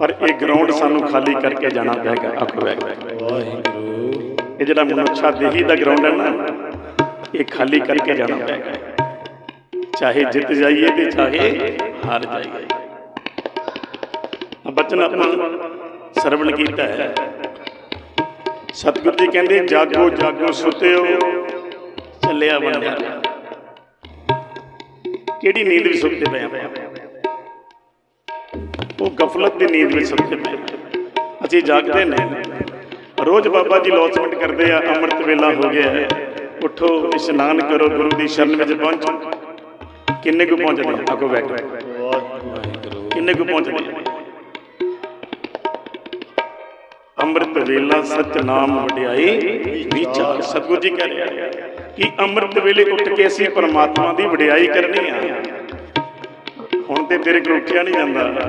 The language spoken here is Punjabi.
ਪਰ ਇਹ ਗਰਾਊਂਡ ਸਾਨੂੰ ਖਾਲੀ ਕਰਕੇ ਜਾਣਾ ਪਏਗਾ ਆਖੋ ਵਾਹਿਗੁਰੂ। ਇਹ ਜਿਹੜਾ ਮਨੁੱਖਾ ਦੇਹੀ ਦਾ ਗਰਾਊਂਡ ਹੈ ਨਾ ਇਹ ਖਾਲੀ ਕਰਕੇ ਜਾਣਾ ਪਏਗਾ। ਚਾਹੇ ਜਿੱਤ ਜਾਈਏ ਤੇ ਚਾਹੇ ਹਾਰ ਜਾਈਏ। ਬਚਨ ਆਪਾਂ ਸਰਵਣ ਕੀਤਾ ਹੈ। ਸਤਿਗੁਰੂ ਜੀ ਕਹਿੰਦੇ ਜਾਗੋ ਜਾਗੋ ਸੁਤਿਓ। ਚੱਲਿਆ ਬੰਦਿਆ। ਕਿਹੜੀ ਨੀਂਦ ਵਿੱਚ ਸੁੱਤੇ ਪਏ ਆਪਾਂ? ਉਹ ਗਫਲਤ ਦੀ ਨੀਂਦ ਵਿੱਚ ਸੁੱਤੇ ਪਏ ਅਸੀਂ ਜਾਗਦੇ ਨੇ। ਰੋਜ਼ ਬਾਬਾ ਜੀ ਲੌਸਮੈਂਟ ਕਰਦੇ ਆ, ਅੰਮ੍ਰਿਤ ਵੇਲਾ ਹੋ ਗਿਆ ਹੈ। ਉਠੋ, ਇਸ਼ਨਾਨ ਕਰੋ, ਗੁਰੂ ਦੀ ਸ਼ਰਨ ਵਿੱਚ ਪਹੁੰਚੋ। ਕਿੰਨੇ ਕੁ ਪਹੁੰਚਦੇ ਆਗੋ ਬੈਠੋ। ਕਿੰਨੇ ਕੁ ਪਹੁੰਚਦੇ ਅੰਮ੍ਰਿਤ ਵੇਲਾ ਸਚ ਨਾਮ ਵਡਿਆਈ ਵਿਚਾਰ। ਸਤਿਗੁਰੂ ਜੀ ਕਹਿ ਰਿਹਾ ਕਿ ਅੰਮ੍ਰਿਤ ਵੇਲੇ ਉੱਠ ਕੇ ਅਸੀਂ ਪਰਮਾਤਮਾ ਦੀ ਵਡਿਆਈ ਕਰਨੀ ਆ। ਹੁਣ ਤੇ ਤੇਰੇ ਕੋਲ ਉੱਠਿਆ ਨਹੀਂ ਜਾਂਦਾ।